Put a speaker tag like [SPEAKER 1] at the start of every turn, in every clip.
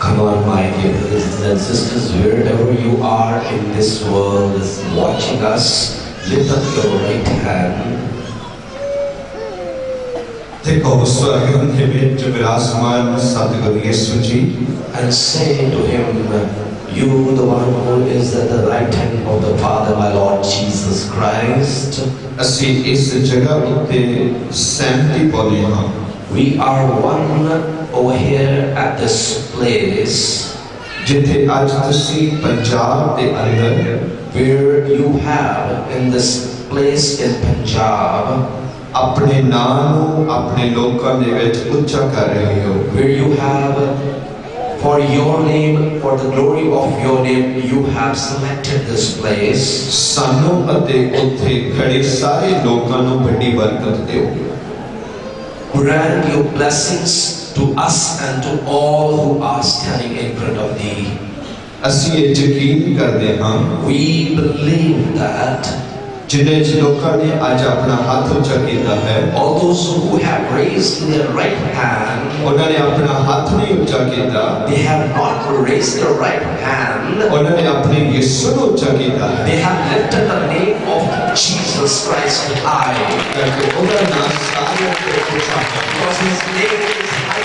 [SPEAKER 1] Come on, my dear brothers and sisters, wherever you are in this world, is watching us, lift up your right hand
[SPEAKER 2] ਤੇ ਕਹੋ ਸਵਰਗਾਂ ਦੇ ਵਿੱਚ ਵਿਰਾਜਮਾਨ ਸਤਿਗੁਰੂ ਯਿਸੂ ਜੀ
[SPEAKER 1] and say to him, You, the one who is at the right hand of the Father, my Lord Jesus Christ,
[SPEAKER 2] ਅਸੀਂ ਇਸ ਜਗ੍ਹਾ ਉੱਤੇ ਸਹਿਮਤੀ ਪਾਉਂਦੇ ਹਾਂ
[SPEAKER 1] we are one over here at this place
[SPEAKER 2] ਜਿੱਥੇ ਅੱਜ ਤੁਸੀਂ ਪੰਜਾਬ ਦੇ ਅੰਦਰ
[SPEAKER 1] where you have in this place in Punjab,
[SPEAKER 2] ਆਪਣੇ ਨਾਂ ਨੂੰ ਆਪਣੇ ਲੋਕਾਂ ਦੇ ਵਿੱਚ ਉੱਚਾ ਕਰ ਰਹੇ ਹੋ
[SPEAKER 1] where you have for your name, for the glory of your name, you have selected this place.
[SPEAKER 2] ਸਾਨੂੰ ਅਤੇ ਉੱਥੇ ਖੜੇ ਸਾਰੇ ਲੋਕਾਂ ਨੂੰ ਵੱਡੀ ਬਰਕਤ ਦਿਓ
[SPEAKER 1] Grant your blessings to us and to all who are standing in front of thee.
[SPEAKER 2] ਅਸੀਂ ਇਹ ਯਕੀਨ ਕਰਦੇ ਹਾਂ
[SPEAKER 1] We believe that
[SPEAKER 2] ਜਿਨ੍ਹਾਂ ਲੋਕਾਂ ਨੇ ਅੱਜ ਆਪਣਾ ਹੱਥ ਉੱਚਾ ਕੀਤਾ ਹੈ
[SPEAKER 1] all those who have raised their right hand,
[SPEAKER 2] ਉਹਨਾਂ ਨੇ ਆਪਣਾ ਹੱਥ ਨਹੀਂ ਉੱਚਾ ਕੀਤਾ
[SPEAKER 1] they have not raised their right hand,
[SPEAKER 2] ਉਹਨਾਂ ਨੇ ਆਪਣੇ ਯਿਸੂ ਨੂੰ ਉੱਚਾ ਕੀਤਾ ਹੈ
[SPEAKER 1] they have lifted the name of Jesus Christ high.
[SPEAKER 2] ਕਰਕੇ ਉਹਦਾ ਨਾਮ ਸਾਰਿਆਂ ਤੋਂ ਉੱਚਾ ਹੈ
[SPEAKER 1] Because his name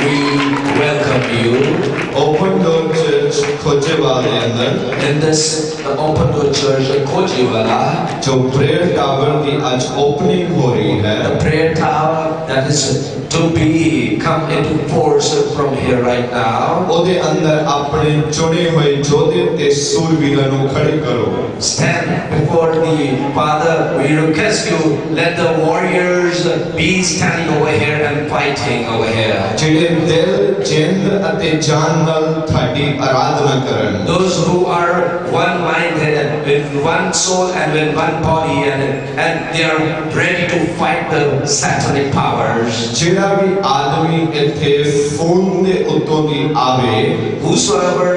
[SPEAKER 1] we welcome you
[SPEAKER 2] open door church Khojewal ਦੇ ਅੰਦਰ
[SPEAKER 1] in this uh, Open Door Church in Kojiwala,
[SPEAKER 2] ਜੋ ਪ੍ਰੇਅਰ ਟਾਵਰ ਦੀ ਅੱਜ ਓਪਨਿੰਗ ਹੋ ਰਹੀ ਹੈ
[SPEAKER 1] the prayer tower that is to be come into force from here right now.
[SPEAKER 2] ਉਹਦੇ ਅੰਦਰ ਆਪਣੇ ਚੁਣੇ ਹੋਏ ਯੋਧੇ ਤੇ ਸੂਰਬੀਰਾਂ ਨੂੰ ਖੜੇ ਕਰੋ
[SPEAKER 1] Stand before the Father. We request you, let the warriors be standing over here and fighting over here.
[SPEAKER 2] ਜਿਹੜੇ ਦਿਲ ਜਿੰਦ ਅਤੇ ਜਾਨ ਨਾਲ ਤੁਹਾਡੀ ਆਰਾਧਨਾ ਕਰਨ
[SPEAKER 1] Those who are one-minded, with one soul and with one body, and, and they are ready to fight the satanic powers.
[SPEAKER 2] ਜਿਹੜਾ ਵੀ ਆਦਮੀ ਇੱਥੇ phone ਦੇ ਉੱਤੋਂ ਦੀ ਆਵੇ
[SPEAKER 1] Whosoever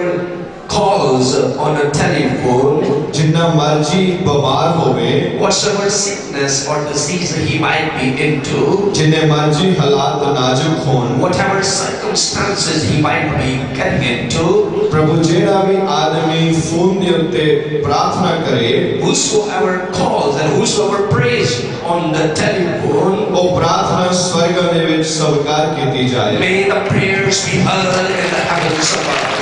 [SPEAKER 1] calls on a telephone.
[SPEAKER 2] Jinna marji.
[SPEAKER 1] Whatever sickness or disease he might be into.
[SPEAKER 2] Jinne marji halat najuk.
[SPEAKER 1] Whatever circumstances he might be getting into.
[SPEAKER 2] Prabhu jeda bhi aadmi phone de prarthna kare.
[SPEAKER 1] Whosoever calls and whosoever prays on the telephone.
[SPEAKER 2] वो प्रार्थना स्वर्ग में स्वीकार की जाए
[SPEAKER 1] May the prayers be heard in the heavens above.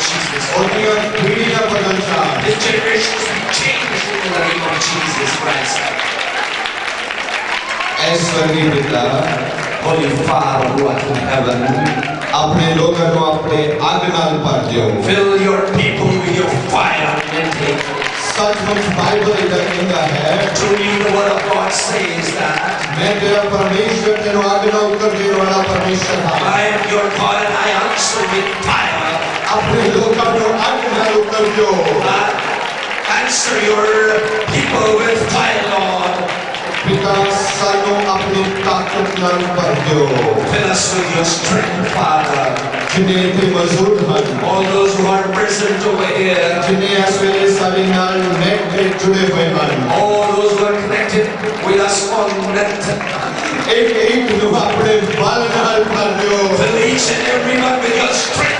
[SPEAKER 1] Jesus. This generation must be changed in the name of Jesus Christ.
[SPEAKER 2] ऐस
[SPEAKER 1] स्वर्गीय पिता होली फार हुआ heaven,
[SPEAKER 2] अपने लोगों को अपने अग नाल भर दियो
[SPEAKER 1] fill your people with your fire
[SPEAKER 2] सचमुच बाइबल इधर कहता है
[SPEAKER 1] truly the word of God says that
[SPEAKER 2] मैं तेरा परमेश्वर तेरा अग नाल उत्तर देने वाला परमेश्वर हां
[SPEAKER 1] I am your God and I answer with fire
[SPEAKER 2] Après l'occupation, après
[SPEAKER 1] l'occupation. Answer your people with fire, Lord.
[SPEAKER 2] Pinasayo apni takot ng Pangyo.
[SPEAKER 1] Fill us with your strength, Father.
[SPEAKER 2] Kinete mazurhan.
[SPEAKER 1] All those who are present over here.
[SPEAKER 2] Kineyas vele salinal nekre jude hoyman.
[SPEAKER 1] All those who are connected with us on net.
[SPEAKER 2] Ek ek nuha apne bal nal Pangyo.
[SPEAKER 1] Fill each and everyone with your strength.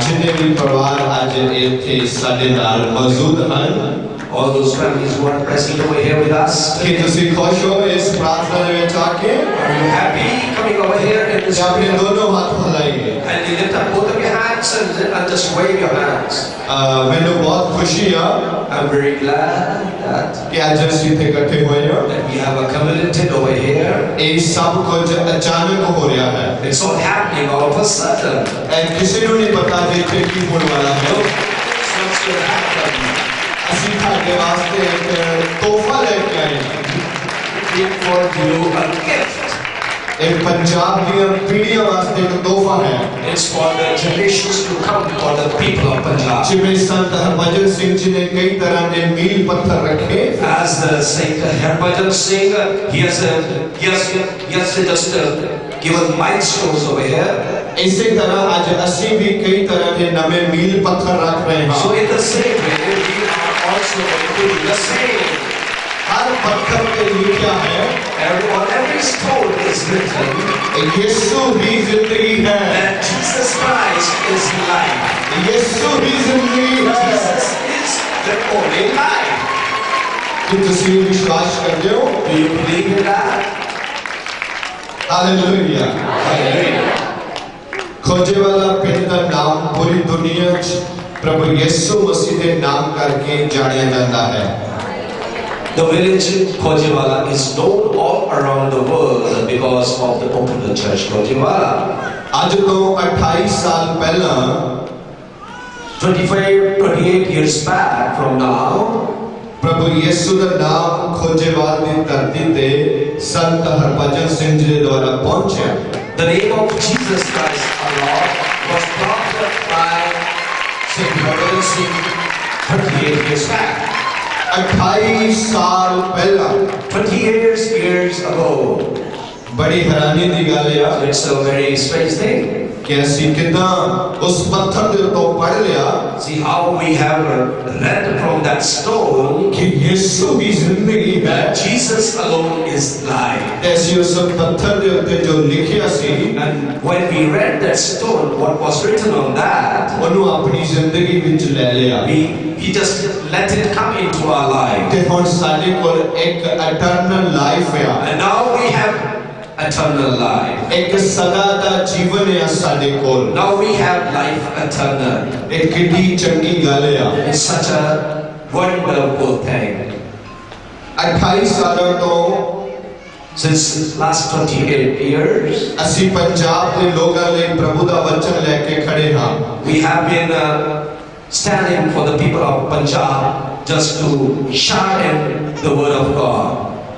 [SPEAKER 2] جن
[SPEAKER 1] بھی پروار موجود ہیں All those families who are present over here with us.
[SPEAKER 2] ਕਿ ਤੁਸੀਂ ਖੁਸ਼ ਹੋ ਇਸ ਪ੍ਰਾਰਥਨਾ ਦੇ ਵਿੱਚ ਆ ਕੇ
[SPEAKER 1] Are you happy coming over here in this
[SPEAKER 2] ਤੇ ਆਪਣੇ
[SPEAKER 1] prayer?
[SPEAKER 2] ਦੋਨੋਂ ਹੱਥ ਹਿਲਾਈਏ
[SPEAKER 1] And you lift up both of your hands and, and just wave your hands.
[SPEAKER 2] ਆ, ਮੈਨੂੰ ਬਹੁਤ ਖੁਸ਼ੀ ਆ
[SPEAKER 1] I'm very glad that,
[SPEAKER 2] ਕਿ ਅੱਜ ਅਸੀਂ ਇੱਥੇ ਇਕੱਠੇ ਹੋਏ ਹਾਂ
[SPEAKER 1] that we have a community over here.
[SPEAKER 2] ਇਹ ਸਭ ਕੁਝ ਅਚਾਨਕ ਹੋ ਰਿਹਾ ਹੈ
[SPEAKER 1] It's all happening all of a sudden.
[SPEAKER 2] ਇਹ ਕਿਸੇ ਨੂੰ ਨਹੀਂ ਪਤਾ ਕਿ ਇੱਥੇ ਕੀ ਹੋਣ ਵਾਲਾ ਹੈ
[SPEAKER 1] It's what's going to happen.
[SPEAKER 2] سیکھوں کے واسطے ایک توفہ لے
[SPEAKER 1] کے آئے ایک فور جیو
[SPEAKER 2] ایک پنجاب کی پیڑیا واسطے ایک توفہ ہے
[SPEAKER 1] It's for the generations to come for the people of Punjab.
[SPEAKER 2] چپے سنت ہربجن سنگھ جی نے کئی طرح نے میل پتھر رکھے
[SPEAKER 1] As the saint ہربجن Singh He has a, yes, yes, yes, just a, given milestones over here.
[SPEAKER 2] اسی طرح آج اسی بھی کئی طرح کے نمے میل پتھر رکھ رہے
[SPEAKER 1] ہیں
[SPEAKER 2] so
[SPEAKER 1] in the same way
[SPEAKER 2] نام پوری دنیا چ ਪ੍ਰਭੂ ਯਿਸੂ ਮਸੀਹ ਦੇ ਨਾਮ ਕਰਕੇ ਜਾਣਿਆ ਜਾਂਦਾ ਹੈ
[SPEAKER 1] The village Kojiwala is known all around the world because of the Open the Church Kojiwala.
[SPEAKER 2] ਅੱਜ ਤੋਂ 28 ਸਾਲ ਪਹਿਲਾਂ
[SPEAKER 1] 25, 28 years back from now,
[SPEAKER 2] ਪ੍ਰਭੂ ਯਿਸੂ ਦਾ ਨਾਮ ਖੋਜੇਵਾਲ ਦੀ ਧਰਤੀ ਤੇ ਸੰਤ ਹਰਭਜਨ ਸਿੰਘ ਜੀ ਦੇ ਦੁਆਰਾ ਪਹੁੰਚਿਆ
[SPEAKER 1] the name of Jesus Christ, our Lord, was brought by Saint Harbhajan Singh 38 years back.
[SPEAKER 2] 28 ਸਾਲ ਪਹਿਲਾਂ
[SPEAKER 1] 28 years, years ago.
[SPEAKER 2] ਬੜੀ ਹੈਰਾਨੀ ਦੀ ਗੱਲ ਆ
[SPEAKER 1] So it's a very strange thing.
[SPEAKER 2] ਕਿ ਅਸੀਂ ਕਿਦਾਂ ਉਸ ਪੱਥਰ ਦੇ ਉੱਤੋਂ ਪੜ ਲਿਆ
[SPEAKER 1] See how we have read from that stone
[SPEAKER 2] ਕਿ ਯਿਸੂ ਹੀ ਜ਼ਿੰਦਗੀ ਹੈ
[SPEAKER 1] that Jesus alone is life.
[SPEAKER 2] ਤੇ ਅਸੀਂ ਉਸ ਪੱਥਰ ਦੇ ਉੱਤੇ ਜੋ ਲਿਖਿਆ ਸੀ
[SPEAKER 1] And when we read that stone, what was written on that,
[SPEAKER 2] ਉਹਨੂੰ ਆਪਣੀ ਜ਼ਿੰਦਗੀ ਵਿੱਚ ਲੈ ਲਿਆ
[SPEAKER 1] we, we just let it come into our life.
[SPEAKER 2] ਤੇ ਹੁਣ ਸਾਡੇ ਕੋਲ ਇੱਕ ਇਟਰਨਲ ਲਾਈਫ ਆ
[SPEAKER 1] And now we have eternal life.
[SPEAKER 2] ਇੱਕ ਸਦਾ ਦਾ ਜੀਵਨ ਆ ਸਾਡੇ ਕੋਲ
[SPEAKER 1] Now we have life eternal.
[SPEAKER 2] ਇਹ ਕਿੰਨੀ ਚੰਗੀ ਗੱਲ ਆ
[SPEAKER 1] It's such a wonderful thing.
[SPEAKER 2] 28 ਸਾਲਾਂ ਤੋਂ
[SPEAKER 1] Since last 28 years,
[SPEAKER 2] ਅਸੀਂ ਪੰਜਾਬ ਦੇ ਲੋਕਾਂ ਲਈ ਪ੍ਰਭੂ ਦਾ ਵਚਨ ਲੈ ਕੇ ਖੜੇ ਹਾਂ
[SPEAKER 1] we have been uh, standing for the people of Punjab just to share the word of God.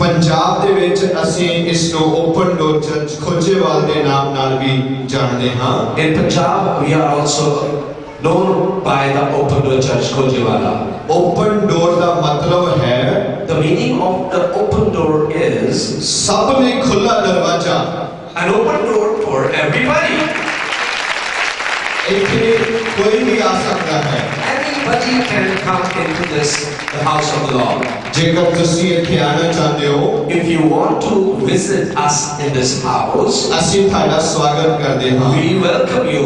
[SPEAKER 2] Punjab دے ویچ اسی اس نو اوپن ڈور چرچ کھوجےوال والدے نام نال بھی جاننے ہاں
[SPEAKER 1] in Punjab we are also known by the open door church Khojewala
[SPEAKER 2] open door دا مطلب ہے
[SPEAKER 1] the meaning of the open door is
[SPEAKER 2] سب نے کھلا دروازہ
[SPEAKER 1] an open door for everybody.
[SPEAKER 2] ایتھے کوئی بھی آ سکتا ہے
[SPEAKER 1] anybody can come in. this, the house of the Lord.
[SPEAKER 2] ਜੇਕਰ ਤੁਸੀਂ ਇੱਥੇ ਆਣਾ ਚਾਹੁੰਦੇ ਹੋ
[SPEAKER 1] If you want to visit us in this house,
[SPEAKER 2] ਅਸੀਂ ਤੁਹਾਡਾ ਸਵਾਗਤ ਕਰਦੇ ਹਾਂ
[SPEAKER 1] we welcome you.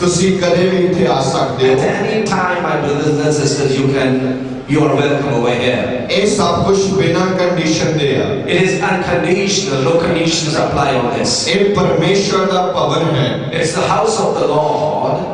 [SPEAKER 2] ਤੁਸੀਂ ਕਦੇ ਵੀ ਇੱਥੇ ਆ ਸਕਦੇ
[SPEAKER 1] At
[SPEAKER 2] ਹੋ
[SPEAKER 1] any time, my brothers and sisters, you can you are welcome over here.
[SPEAKER 2] ਇਹ ਸਭ ਕੁਝ ਬਿਨਾਂ ਕੰਡੀਸ਼ਨ ਦੇ ਆ
[SPEAKER 1] It is unconditional, no conditions apply on this.
[SPEAKER 2] ਇਹ ਪਰਮੇਸ਼ਵਰ ਦਾ ਭਵਨ ਹੈ
[SPEAKER 1] It's the house of the Lord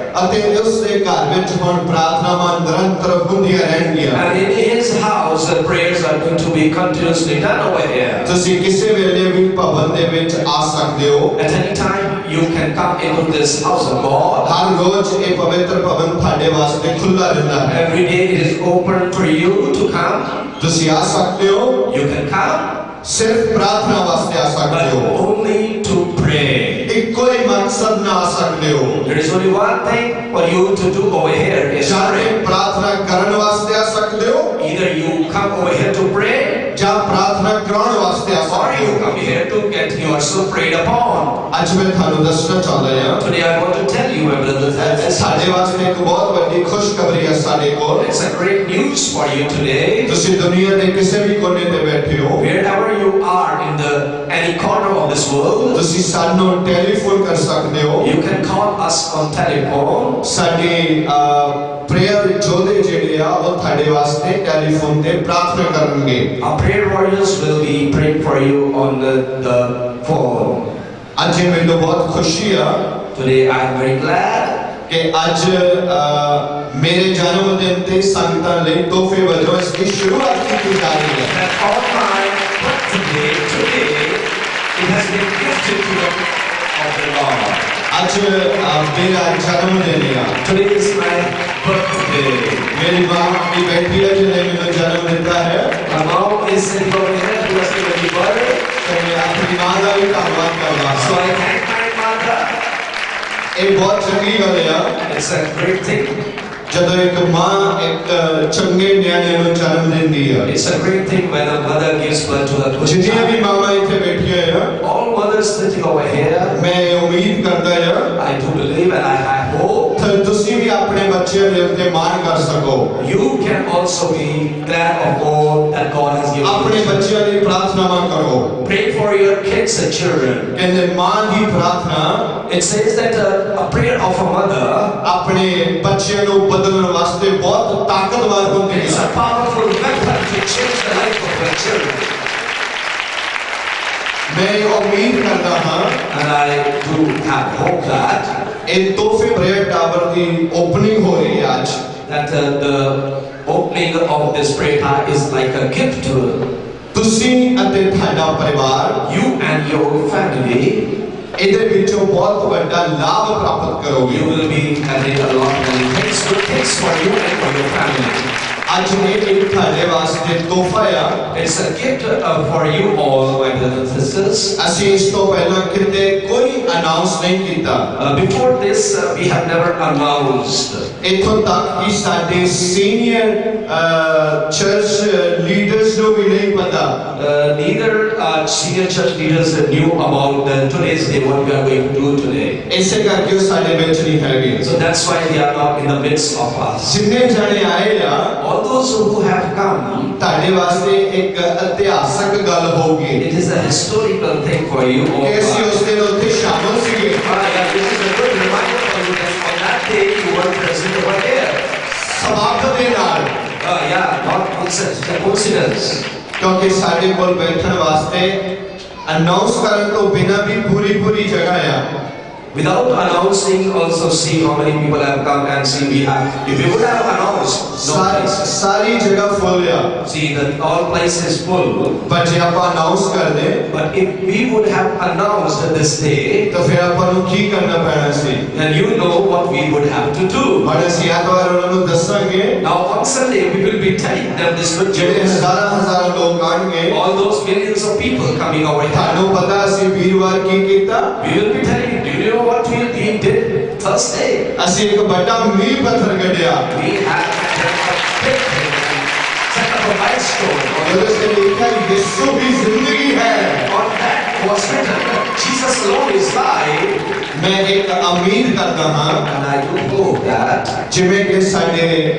[SPEAKER 2] ਅਤੇ ਉਸ ਦੇ ਘਰ ਵਿੱਚ ਹੁਣ ਪ੍ਰਾਰਥਨਾਵਾਂ ਨਿਰੰਤਰ ਹੁੰਦੀਆਂ ਰਹਿਣਗੀਆਂ
[SPEAKER 1] And in his house, the prayers are going to be continuously done over here.
[SPEAKER 2] ਤੁਸੀਂ ਕਿਸੇ ਵੇਲੇ ਵੀ ਭਵਨ ਦੇ ਵਿੱਚ ਆ ਸਕਦੇ ਹੋ
[SPEAKER 1] At any time, you can come into this house of God.
[SPEAKER 2] ਹਰ ਰੋਜ਼ ਇਹ ਪਵਿੱਤਰ ਭਵਨ ਤੁਹਾਡੇ ਵਾਸਤੇ ਖੁੱਲਾ ਰਹਿੰਦਾ ਹੈ
[SPEAKER 1] Every day it is open for you to come.
[SPEAKER 2] ਤੁਸੀਂ ਆ ਸਕਦੇ ਹੋ
[SPEAKER 1] You can come,
[SPEAKER 2] ਸਿਰਫ ਪ੍ਰਾਰਥਨਾ ਵਾਸਤੇ ਆ ਸਕਦੇ
[SPEAKER 1] but
[SPEAKER 2] ਹੋ
[SPEAKER 1] only to pray.
[SPEAKER 2] ਇੱਕੋ ਹੀ ਮਕਸਦ ਨਾਲ ਆ ਸਕਦੇ ਹੋ
[SPEAKER 1] There is only one thing for you to do over here is
[SPEAKER 2] ਜਾਂ
[SPEAKER 1] pray.
[SPEAKER 2] ਤੇ ਪ੍ਰਾਰਥਨਾ ਕਰਨ ਵਾਸਤੇ ਆ ਸਕਦੇ ਹੋ
[SPEAKER 1] Either you come over here to pray,
[SPEAKER 2] ਜਾਂ ਪ੍ਰਾਰਥਨਾ ਕਰਾਉਣ ਵਾਸਤੇ ਆ
[SPEAKER 1] or
[SPEAKER 2] ਸਕਦੇ
[SPEAKER 1] you
[SPEAKER 2] ਹੋ
[SPEAKER 1] come here to get yourself prayed upon.
[SPEAKER 2] ਅੱਜ ਮੈਂ ਤੁਹਾਨੂੰ ਦੱਸਣਾ ਚਾਹੁੰਦਾ ਹਾਂ
[SPEAKER 1] Today I want to tell you, my brothers and sisters,
[SPEAKER 2] ਸਾਡੇ ਵਾਸਤੇ ਇੱਕ ਬਹੁਤ ਵੱਡੀ ਖੁਸ਼ਖਬਰੀ ਹੈ ਸਾਡੇ ਕੋਲ
[SPEAKER 1] it's a great news for you today.
[SPEAKER 2] ਤੁਸੀਂ ਦੁਨੀਆ ਦੇ ਕਿਸੇ ਵੀ ਕੋਨੇ ਤੇ ਬੈਠੇ ਹੋ
[SPEAKER 1] Wherever this world,
[SPEAKER 2] ਤੁਸੀਂ ਸਾਨੂੰ ਟੈਲੀਫੋਨ ਕਰ ਸਕਦੇ ਹੋ
[SPEAKER 1] you can call us on telephone.
[SPEAKER 2] ਸਾਡੇ ਪ੍ਰੇਅਰ ਜੋਧੇ ਜਿਹੜੇ ਆ ਉਹ ਤੁਹਾਡੇ ਵਾਸਤੇ ਟੈਲੀਫੋਨ ਤੇ ਪ੍ਰਾਰਥਨਾ ਕਰਨਗੇ
[SPEAKER 1] Our prayer warriors will be praying for you on the, the phone.
[SPEAKER 2] ਅੱਜ ਇਹ ਮੈਨੂੰ ਬਹੁਤ ਖੁਸ਼ੀ ਆ
[SPEAKER 1] Today I am very glad
[SPEAKER 2] ਕਿ ਅੱਜ ਅਹ, ਮੇਰੇ ਜਨਮ ਦਿਨ ਤੇ ਸੰਗਤਾਂ ਲਈ ਤੋਹਫੇ ਵਜੋਂ ਇਸ ਦੀ ਸ਼ੁਰੂਆਤ ਕੀਤੀ ਜਾ ਰਹੀ ਹੈ
[SPEAKER 1] been gifted to the of the Lord.
[SPEAKER 2] ਅੱਜ ਅਹ, ਮੇਰਾ ਜਨਮ ਦਿਨ ਆ
[SPEAKER 1] Today is my birthday.
[SPEAKER 2] ਮੇਰੀ ਮਾਂ ਵੀ ਬੈਠੀ ਹੈ ਜਿਹਨੇ ਮੈਨੂੰ ਜਨਮ ਦਿੱਤਾ ਹੈ
[SPEAKER 1] My mom is sitting over here who has given me birth.
[SPEAKER 2] ਤੇ ਮੈਂ ਆਪਣੀ ਮਾਂ ਦਾ ਵੀ ਧੰਨਵਾਦ ਕਰਦਾ
[SPEAKER 1] So
[SPEAKER 2] ਹਾਂ
[SPEAKER 1] I thank my mother.
[SPEAKER 2] ਇਹ ਬਹੁਤ ਚੰਗੀ ਗੱਲ ਆ
[SPEAKER 1] It's a great thing.
[SPEAKER 2] ਜਦੋਂ ਇੱਕ ਮਾਂ ਇੱਕ ਚੰਗੇ ਨਿਆਣੇ ਨੂੰ ਜਨਮ ਦਿੰਦੀ ਆ
[SPEAKER 1] It's a great thing when a mother gives birth to a good
[SPEAKER 2] ਜਿੰਨੀਆਂ
[SPEAKER 1] child.
[SPEAKER 2] ਵੀ ਮਾਵਾਂ ਇੱਥੇ ਬੈਠੀਆਂ ਆ
[SPEAKER 1] All mothers sitting over here,
[SPEAKER 2] ਮੈਂ ਇਹ ਉਮੀਦ ਕਰਦਾ ਆ
[SPEAKER 1] I do believe and I, I hope
[SPEAKER 2] ਕਿ ਤੁਸੀਂ ਵੀ ਆਪਣੇ ਬੱਚਿਆਂ ਦੇ ਉੱਤੇ ਮਾਣ ਕਰ ਸਕੋ
[SPEAKER 1] you can also be glad of all that God has given
[SPEAKER 2] ਆਪਣੇ
[SPEAKER 1] you.
[SPEAKER 2] ਬੱਚਿਆਂ ਦੀ ਪ੍ਰਾਰਥਨਾਵਾਂ ਕਰੋ
[SPEAKER 1] Pray for your kids and children.
[SPEAKER 2] ਕਹਿੰਦੇ ਮਾਂ ਦੀ ਪ੍ਰਾਰਥਨਾ
[SPEAKER 1] It says that a, a prayer of a mother
[SPEAKER 2] ਆਪਣੇ ਬੱਚਿਆਂ ਨੂੰ ਬਦਲਣ ਵਾਸਤੇ ਬਹੁਤ ਤਾਕਤਵਰ ਹੁੰਦੀ
[SPEAKER 1] is
[SPEAKER 2] ਹੈ
[SPEAKER 1] a powerful weapon to change the life of your children.
[SPEAKER 2] ਮੈਂ ਇਹ ਉਮੀਦ ਕਰਦਾ ਹਾਂ
[SPEAKER 1] And I do have hope that
[SPEAKER 2] ਇਹ ਤੋਹਫੇ ਪ੍ਰੇਅਰ ਟਾਵਰ ਦੀ ਓਪਨਿੰਗ ਹੋ ਰਹੀ ਹੈ ਅੱਜ
[SPEAKER 1] that uh, the opening of this prayer tower is like a gift to
[SPEAKER 2] ਤੁਸੀਂ ਅਤੇ ਤੁਹਾਡਾ ਪਰਿਵਾਰ
[SPEAKER 1] you and your family.
[SPEAKER 2] ਇਹਦੇ ਵਿੱਚੋਂ ਬਹੁਤ ਵੱਡਾ ਲਾਭ ਪ੍ਰਾਪਤ
[SPEAKER 1] You
[SPEAKER 2] ਕਰੋਗੇ
[SPEAKER 1] will be having a lot of many things, good things for you and for your family.
[SPEAKER 2] ਅੱਜ ਇਹ ਇੱਕ ਤੁਹਾਡੇ ਵਾਸਤੇ ਤੋਹਫਾ ਆ
[SPEAKER 1] It's a gift uh, for you all, my brothers and sisters.
[SPEAKER 2] ਅਸੀਂ ਇਸ ਤੋਂ ਪਹਿਲਾਂ ਕਿਤੇ ਕੋਈ ਅਨਾਉਂਸ ਨਹੀਂ ਕੀਤਾ
[SPEAKER 1] Uh, before this, uh, we have never announced.
[SPEAKER 2] ਇਥੋਂ ਤੱਕ ਕਿ ਸਾਡੇ ਸੀਨੀਅਰ ਚਰਚ ਲੀਡਰਸ ਨੂੰ ਵੀ ਨਹੀਂ ਪਤਾ
[SPEAKER 1] Uh, neither our senior church leaders knew about the today's day, what we are going to do today. So that's why they are not in the midst of us. All those who have come, it is a historical thing for you.
[SPEAKER 2] Oh
[SPEAKER 1] All right, this is a good reminder for you that on that day you were present over here. Uh, yeah, not coincidence.
[SPEAKER 2] ਕਿਉਂਕਿ ਸਾਡੇ ਕੋਲ ਬੈਠਣ ਵਾਸਤੇ announce ਕਰਨ ਤੋਂ ਬਿਨਾਂ ਵੀ ਪੂਰੀ ਪੂਰੀ ਜਗ੍ਹਾ ਆ
[SPEAKER 1] Without announcing, also see how many people have come and see we have. If we would have announced, no
[SPEAKER 2] sorry
[SPEAKER 1] place.
[SPEAKER 2] ਸਾਰੀ ਜਗ੍ਹਾ ਫੁੱਲ ਆ
[SPEAKER 1] See that all place is full.
[SPEAKER 2] ਪਰ ਜੇ ਆਪਾਂ ਅਨਾਉਂਸ ਕਰਦੇ
[SPEAKER 1] But if we would have announced this day,
[SPEAKER 2] ਤਾਂ ਫਿਰ ਆਪਾਂ ਨੂੰ ਕੀ ਕਰਨਾ ਪੈਣਾ ਸੀ
[SPEAKER 1] then you know what we would have to do.
[SPEAKER 2] ਪਰ ਅਸੀਂ ਐਤਵਾਰ ਉਹਨਾਂ ਨੂੰ ਦੱਸਾਂਗੇ
[SPEAKER 1] Now on Sunday we will be telling them this good
[SPEAKER 2] ਜਿਹੜੇ
[SPEAKER 1] news.
[SPEAKER 2] ਹਜ਼ਾਰਾਂ ਹਜ਼ਾਰਾਂ ਲੋਕ ਆਣਗੇ
[SPEAKER 1] All those millions of people coming over here.
[SPEAKER 2] ਤੁਹਾਨੂੰ ਪਤਾ ਅਸੀਂ ਵੀਰਵਾਰ ਕੀ ਕੀਤਾ
[SPEAKER 1] We will be telling you. Do you know what we we did Thursday?
[SPEAKER 2] ਅਸੀਂ ਇੱਕ ਵੱਡਾ ਮੀਂਹ ਪੱਥਰ ਕੱਢਿਆ
[SPEAKER 1] We have a big thing and set up a milestone on
[SPEAKER 2] ਉਹਦੇ ਤੇ ਲਿਖਿਆ ਯਿਸੂ ਵੀ ਜ਼ਿੰਦਗੀ ਹੈ
[SPEAKER 1] On that was written, Jesus alone is life,
[SPEAKER 2] ਮੈਂ ਇੱਕ ਉਮੀਦ ਕਰਦਾ ਹਾਂ
[SPEAKER 1] and I do hope that
[SPEAKER 2] ਜਿਵੇਂ ਕਿ ਸਾਡੇ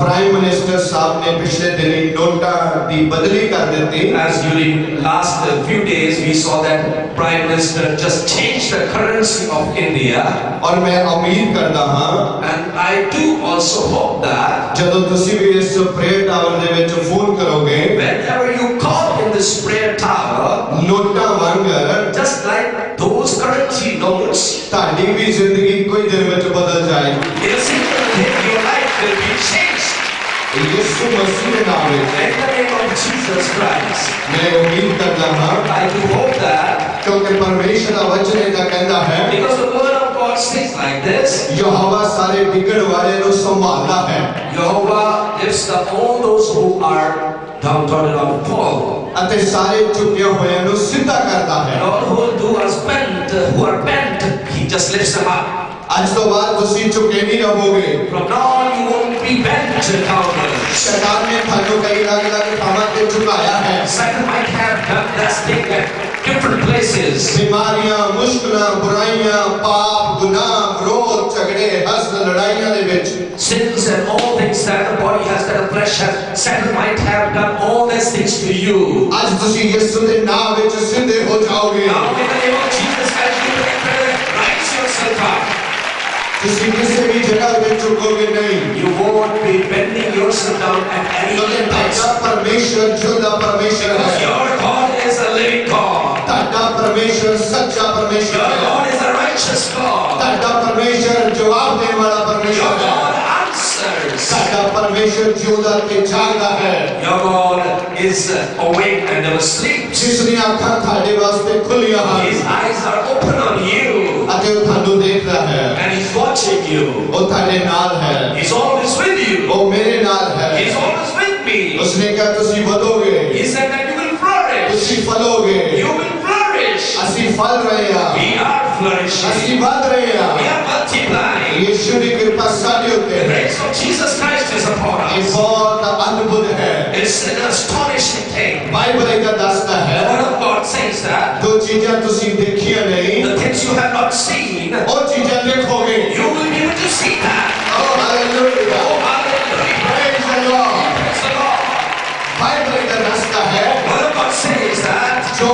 [SPEAKER 2] ਪ੍ਰਾਈਮ ਮਿਨਿਸਟਰ ਸਾਹਿਬ ਨੇ ਪਿਛਲੇ ਦਿਨੀ ਨੋਟਾਂ ਦੀ ਬਦਲੀ ਕਰ ਦਿੱਤੀ
[SPEAKER 1] as during last uh, few days we saw that Prime Minister just changed the currency of India,
[SPEAKER 2] ਔਰ ਮੈਂ ਉਮੀਦ ਕਰਦਾ ਹਾਂ
[SPEAKER 1] and I do also hope that
[SPEAKER 2] ਜਦੋਂ ਤੁਸੀਂ ਵੀ ਇਸ ਪ੍ਰੇਅਰ ਟਾਵਰ ਦੇ ਵਿੱਚ ਫੋਨ ਕਰੋਗੇ
[SPEAKER 1] whenever you call in this prayer tower,
[SPEAKER 2] ਨੋਟਾਂ ਵਾਂਗਰ
[SPEAKER 1] just like those currency notes,
[SPEAKER 2] ਤੁਹਾਡੀ ਵੀ ਜ਼ਿੰਦਗੀ ਕੋਈ ਦਿਨ ਵਿੱਚ ਬਦਲ ਜਾਏਗੀ
[SPEAKER 1] in a single day your life will be changed.
[SPEAKER 2] ਯਿਸੂ ਮਸੀਹ ਦੇ ਨਾਮ ਵਿੱਚ
[SPEAKER 1] In the name of Jesus Christ,
[SPEAKER 2] ਮੈਂ ਉਮੀਦ ਕਰਦਾ ਹਾਂ
[SPEAKER 1] I do hope that
[SPEAKER 2] ਕਿਉਂਕਿ ਪਰਮੇਸ਼ਰ ਦਾ ਵਚਨ ਇਹਦਾ ਕਹਿੰਦਾ ਹੈ
[SPEAKER 1] because the word of God says like this,
[SPEAKER 2] Jehovah ਸਾਰੇ ਡਿੱਗਣ ਵਾਲੇ ਨੂੰ ਸੰਭਾਲਦਾ ਹੈ
[SPEAKER 1] Jehovah lifts up all those who are downtrodden on the fall.
[SPEAKER 2] ਅਤੇ ਸਾਰੇ ਝੁਕਿਆ ਹੋਇਆਂ ਨੂੰ ਸਿੱਧਾ ਕਰਦਾ ਹੈ
[SPEAKER 1] Lord who do us bent, who are bent, He just lifts them up.
[SPEAKER 2] ਅੱਜ ਤੋਂ ਬਾਅਦ ਤੁਸੀਂ ਝੁਕੇ ਨਹੀਂ ਰਹੋਗੇ
[SPEAKER 1] From now on, you won't be bent downwards.
[SPEAKER 2] ਸ਼ੈਤਾਨ ਨੇ ਤੁਹਾਨੂੰ ਕਈ ਅਲੱਗ ਅਲੱਗ ਥਾਵਾਂ ਤੇ ਝੁਕਾਇਆ ਹੈ
[SPEAKER 1] Satan might have done that thing at different places.
[SPEAKER 2] ਬਿਮਾਰੀਆਂ ਮੁਸ਼ਕਲਾਂ ਬੁਰਾਈਆਂ ਪਾਪ ਗੁਨਾਹ ਕ੍ਰੋਧ ਝਗੜੇ ਹਸਦ ਲੜਾਈਆਂ ਦੇ ਵਿੱਚ
[SPEAKER 1] Sins and all things that the body has, that the flesh has, Satan might have done all these things to you.
[SPEAKER 2] ਅੱਜ ਤੁਸੀਂ ਯਿਸੂ ਦੇ ਨਾਮ ਵਿੱਚ ਸਿੱਧੇ ਹੋ ਜਾਓਗੇ
[SPEAKER 1] Now, in the name of Jesus, as you pray, rise yourself up.
[SPEAKER 2] ਤੁਸੀਂ ਕਿਸੇ ਵੀ ਜਗ੍ਹਾ ਤੇ ਝੁਕੋਗੇ ਨਹੀਂ
[SPEAKER 1] You won't be bending yourself down at any
[SPEAKER 2] ਕਿਉਂਕਿ
[SPEAKER 1] place.
[SPEAKER 2] ਤੁਹਾਡਾ ਪਰਮੇਸ਼ਰ ਜਿਉਂਦਾ ਪਰਮੇਸ਼ਰ
[SPEAKER 1] Because
[SPEAKER 2] ਹੈ
[SPEAKER 1] your God is a living God.
[SPEAKER 2] ਤੁਹਾਡਾ ਪਰਮੇਸ਼ਰ ਸੱਚਾ ਪਰਮੇਸ਼ਰ
[SPEAKER 1] Your
[SPEAKER 2] ਹੈ
[SPEAKER 1] God is a righteous God.
[SPEAKER 2] ਤੁਹਾਡਾ ਪਰਮੇਸ਼ਰ ਜਵਾਬ ਦੇਣ ਵਾਲਾ
[SPEAKER 1] Your
[SPEAKER 2] ਪਰਮੇਸ਼ਰ ਹੈ
[SPEAKER 1] God answers.
[SPEAKER 2] ਸਾਡਾ ਪਰਮੇਸ਼ਰ ਜਿਉਂਦਾ ਤੇ ਜਾਗਦਾ ਹੈ
[SPEAKER 1] Your God is uh, awake and never sleeps. His eyes are open on you. And he's watching you. He's always with you. He's always with me. He said that you will flourish. You will flourish. We are flourishing. We are multiplying.
[SPEAKER 2] यीशु
[SPEAKER 1] कृपा
[SPEAKER 2] सारी
[SPEAKER 1] होते हैं Jesus Christ is upon us.
[SPEAKER 2] ये बहुत अद्भुत है
[SPEAKER 1] it's an astonishing thing.
[SPEAKER 2] Bible एक दास्ता
[SPEAKER 1] है
[SPEAKER 2] the
[SPEAKER 1] word of God says that
[SPEAKER 2] जो चीजें तुसी देखी नहीं
[SPEAKER 1] the things you have not seen
[SPEAKER 2] वो चीजें देखोगे
[SPEAKER 1] you will be able to see that.
[SPEAKER 2] oh hallelujah
[SPEAKER 1] oh hallelujah.
[SPEAKER 2] Praise the Lord.
[SPEAKER 1] Praise the Lord.
[SPEAKER 2] Bible एक दास्ता
[SPEAKER 1] है word God says that
[SPEAKER 2] जो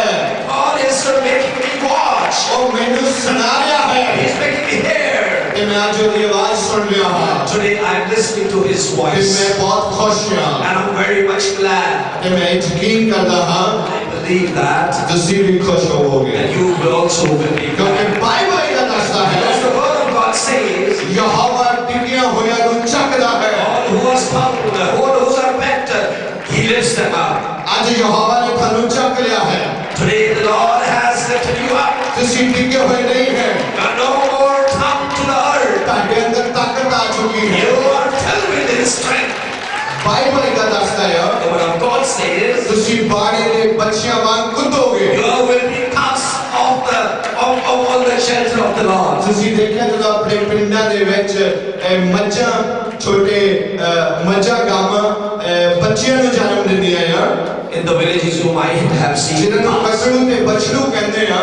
[SPEAKER 1] he's making me hear today i'm listening to his voice. And i'm very much glad. I believe that you
[SPEAKER 2] क्योंकि
[SPEAKER 1] Bible
[SPEAKER 2] है
[SPEAKER 1] the word of god says
[SPEAKER 2] यहोवा ਬਾੜੇ ਦੇ ਬੱਚਿਆਂ ਵਾਂਗ ਕੁੱਦੋਗੇ
[SPEAKER 1] you will be cast off the of, of all the shelter of the Lord.
[SPEAKER 2] ਤੁਸੀਂ ਦੇਖਿਆ ਜਦੋਂ ਆਪਣੇ ਪਿੰਡਾਂ ਦੇ ਵਿੱਚ ਇਹ ਮੱਝਾਂ ਛੋਟੇ ਅਹ, ਮੱਝਾਂ ਗਾਵਾਂ ਅਹ, ਬੱਚਿਆਂ ਨੂੰ ਜਨਮ ਦਿੰਦੀਆਂ ਆ
[SPEAKER 1] In the villages you might have seen
[SPEAKER 2] ਜਿਨ੍ਹਾਂ ਨੂੰ
[SPEAKER 1] calves.
[SPEAKER 2] ਬੱਛੜੂ ਤੇ ਬਛੜੂ ਕਹਿੰਦੇ ਆ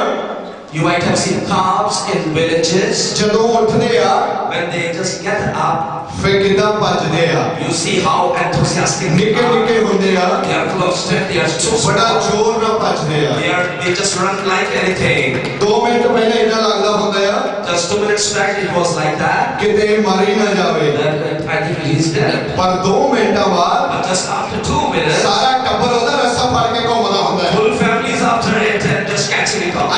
[SPEAKER 1] You might have seen calves in villages
[SPEAKER 2] ਜਦੋਂ ਉੱਠਦੇ ਆ
[SPEAKER 1] when they just get up.
[SPEAKER 2] ਫਿਰ ਕਿੱਦਾਂ ਭੱਜਦੇ ਆ
[SPEAKER 1] You see how enthusiastic they
[SPEAKER 2] ਨਿੱਕੇ
[SPEAKER 1] are.
[SPEAKER 2] ਨਿੱਕੇ ਹੁੰਦੇ ਆ
[SPEAKER 1] They are full of strength. They are so
[SPEAKER 2] ਬੜਾ
[SPEAKER 1] strong.
[SPEAKER 2] ਜ਼ੋਰ ਨਾਲ ਭੱਜਦੇ ਆ
[SPEAKER 1] They are they just run like anything.
[SPEAKER 2] 2 minute ਪਹਿਲਾਂ ਇੰਨਾ ਲੱਗਦਾ ਹੁੰਦਾ ਆ
[SPEAKER 1] Just two minutes back it was like that.
[SPEAKER 2] ਕਿਤੇ ਮਾਰੀ ਨਾ ਜਾਵੇ
[SPEAKER 1] Then uh, I think he's dead.
[SPEAKER 2] ਪਰ 2 ਮਿੰਟਾਂ ਬਾਅਦ
[SPEAKER 1] But just after two minutes,
[SPEAKER 2] ਸਾਰਾ ਟੱਬਰ ਉਹਦਾ ਰੱਸਾ ਫੜ ਕੇ ਘੁੰਮਦਾ ਹੁੰਦਾ ਹੈ
[SPEAKER 1] full families after it and just catching it up.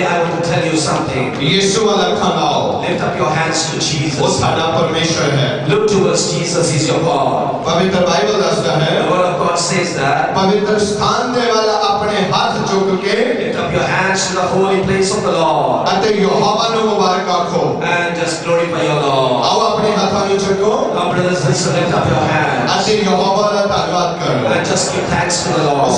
[SPEAKER 1] tell you something. Lift up your hands to Jesus. Look towards Jesus He's your God.
[SPEAKER 2] पवित्र Bible
[SPEAKER 1] The word of God says that.
[SPEAKER 2] पवित्र with the वाला अपने हाथ जोड़
[SPEAKER 1] Lift up your hands to the holy place of the Lord. And just glorify your Lord.
[SPEAKER 2] आओ अपने हाथों
[SPEAKER 1] Come brothers lift up your hands. And just give thanks to the Lord.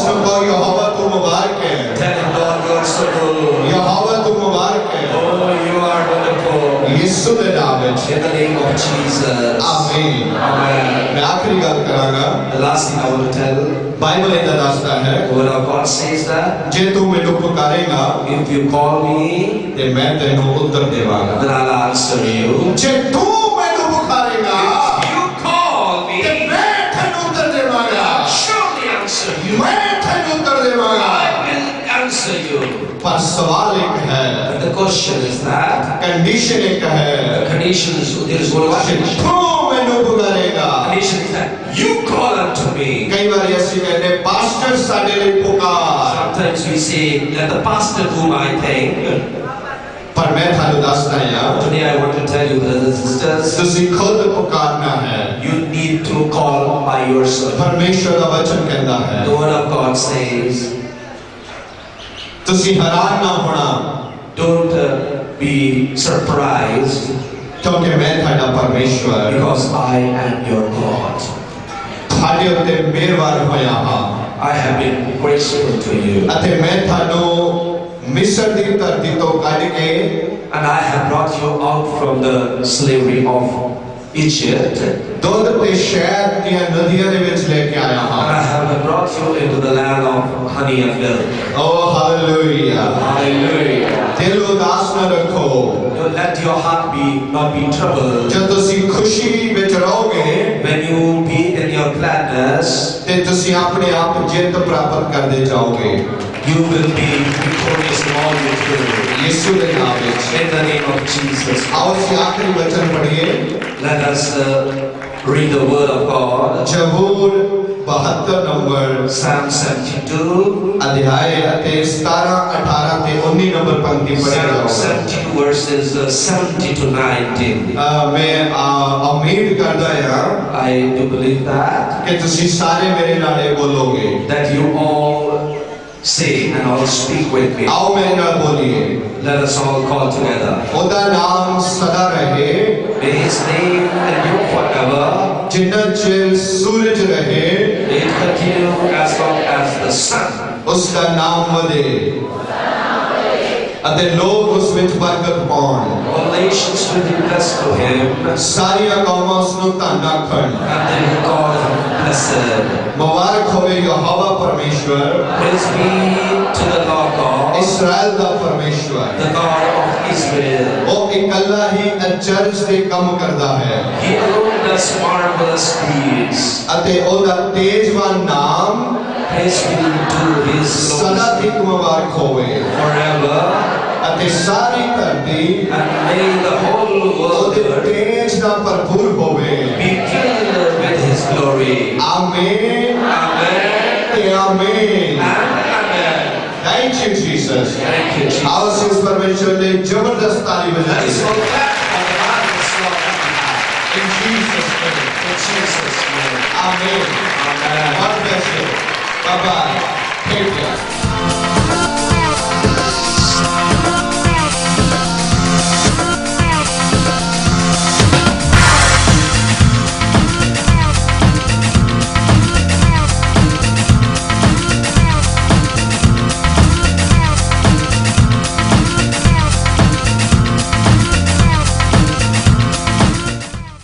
[SPEAKER 1] last thing I want to tell.
[SPEAKER 2] Bible in the last
[SPEAKER 1] hai. When our God says that,
[SPEAKER 2] जे तू मेरे को करेगा,
[SPEAKER 1] if you call me,
[SPEAKER 2] then मैं तेरे को उत्तर देवागा.
[SPEAKER 1] Then I'll answer you.
[SPEAKER 2] जे तू मेरे को करेगा,
[SPEAKER 1] if you call me,
[SPEAKER 2] then मैं तेरे को उत्तर
[SPEAKER 1] देवागा. Surely answer you.
[SPEAKER 2] मैं तेरे को उत्तर देवागा.
[SPEAKER 1] I will answer you.
[SPEAKER 2] पर सवाल एक है.
[SPEAKER 1] But the question is that.
[SPEAKER 2] Condition एक है.
[SPEAKER 1] The condition is there is one question.
[SPEAKER 2] तू मेरे को
[SPEAKER 1] करेगा. Condition is that. You call unto me.
[SPEAKER 2] ਕਈ ਵਾਰੀ ਅਸੀਂ ਕਹਿੰਦੇ ਪਾਸਟਰ ਸਾਡੇ ਲਈ ਪੁਕਾਰ
[SPEAKER 1] Sometimes we say that the pastor whom I thank.
[SPEAKER 2] ਪਰ ਮੈਂ ਤੁਹਾਨੂੰ ਦੱਸਦਾ ਹਾਂ
[SPEAKER 1] Today I want to tell you, brothers and sisters,
[SPEAKER 2] ਤੁਸੀਂ ਖੁਦ ਪੁਕਾਰਨਾ ਹੈ
[SPEAKER 1] you need to call by yourself.
[SPEAKER 2] ਪਰਮੇਸ਼ਵਰ ਦਾ ਵਚਨ ਕਹਿੰਦਾ ਹੈ
[SPEAKER 1] The word of God says,
[SPEAKER 2] ਤੁਸੀਂ ਹੈਰਾਨ ਨਾ ਹੋਣਾ
[SPEAKER 1] don't uh, be surprised
[SPEAKER 2] ਕਿਉਂਕਿ ਮੈਂ ਤੁਹਾਡਾ ਪਰਮੇਸ਼ਵਰ
[SPEAKER 1] because I am your God.
[SPEAKER 2] ਤੁਹਾਡੇ ਉੱਤੇ ਮਿਹਰਬਾਨ ਹੋਇਆ ਹਾਂ
[SPEAKER 1] I have been graceful to you.
[SPEAKER 2] ਅਤੇ ਮੈਂ ਤੁਹਾਨੂੰ ਮਿਸਰ ਦੀ ਧਰਤੀ ਤੋਂ ਕੱਢ ਕੇ
[SPEAKER 1] And I have brought you out from the slavery of Egypt.
[SPEAKER 2] Though the shed the
[SPEAKER 1] Nadia
[SPEAKER 2] like
[SPEAKER 1] I have brought you into the land of honey and milk.
[SPEAKER 2] Oh
[SPEAKER 1] hallelujah.
[SPEAKER 2] Hallelujah.
[SPEAKER 1] Don't let your heart be not be troubled. When you be in your gladness,
[SPEAKER 2] then to see
[SPEAKER 1] you will be victorious in all
[SPEAKER 2] your children.
[SPEAKER 1] in the name of Jesus. let us uh, read the word of God.
[SPEAKER 2] जबूर 72 number
[SPEAKER 1] Psalm 72
[SPEAKER 2] अध्याय 23 17 18 ते 19
[SPEAKER 1] number
[SPEAKER 2] पंक्ति
[SPEAKER 1] 72 verses uh, to 19
[SPEAKER 2] uh,
[SPEAKER 1] मैं do believe that
[SPEAKER 2] कि सारे मेरे नाले बोलोगे
[SPEAKER 1] that you all Say and all speak with me.
[SPEAKER 2] आओ मेरे साथ बोलिए.
[SPEAKER 1] Let us all call together.
[SPEAKER 2] खुदा नाम सदा रहे.
[SPEAKER 1] May His name endure forever.
[SPEAKER 2] जितना चिर सूरज
[SPEAKER 1] रहे. the continue as long as the sun.
[SPEAKER 2] उसका नाम मदे ਅਤੇ ਲੋਕ ਉਸ ਵਿੱਚ ਬਰਕਤ ਪਾਉਣ
[SPEAKER 1] All nations will be blessed to Him,
[SPEAKER 2] ਸਾਰੀਆਂ ਕੌਮਾਂ ਉਸ ਨੂੰ ਧੰਨ ਆਖਣ
[SPEAKER 1] and they will call Him blessed.
[SPEAKER 2] ਮੁਬਾਰਕ ਹੋਵੇ ਯਹੋਵਾ ਪਰਮੇਸ਼ਵਰ
[SPEAKER 1] Praise be to the Lord God,
[SPEAKER 2] Israel ਦਾ ਪਰਮੇਸ਼ਵਰ
[SPEAKER 1] the God of Israel.
[SPEAKER 2] ਉਹ ਇਕੱਲਾ ਹੀ ਅਚਰਜ ਦੇ ਕੰਮ ਕਰਦਾ ਹੈ
[SPEAKER 1] He alone does marvelous deeds.
[SPEAKER 2] ਅਤੇ ਉਹਦਾ ਤੇਜਵਾਨ ਨਾਮ
[SPEAKER 1] hastening to his Lord forever.
[SPEAKER 2] At the sari kandi
[SPEAKER 1] and may the whole world
[SPEAKER 2] तेज ना
[SPEAKER 1] be filled with his glory. Amen. Amen.
[SPEAKER 2] Amen amen
[SPEAKER 1] thank you jesus. Thank you jesus. Aos is parmeshwar ne
[SPEAKER 2] in jesus name.
[SPEAKER 1] In jesus name. Amen.
[SPEAKER 2] Amen. You. Bye-bye. Here we go.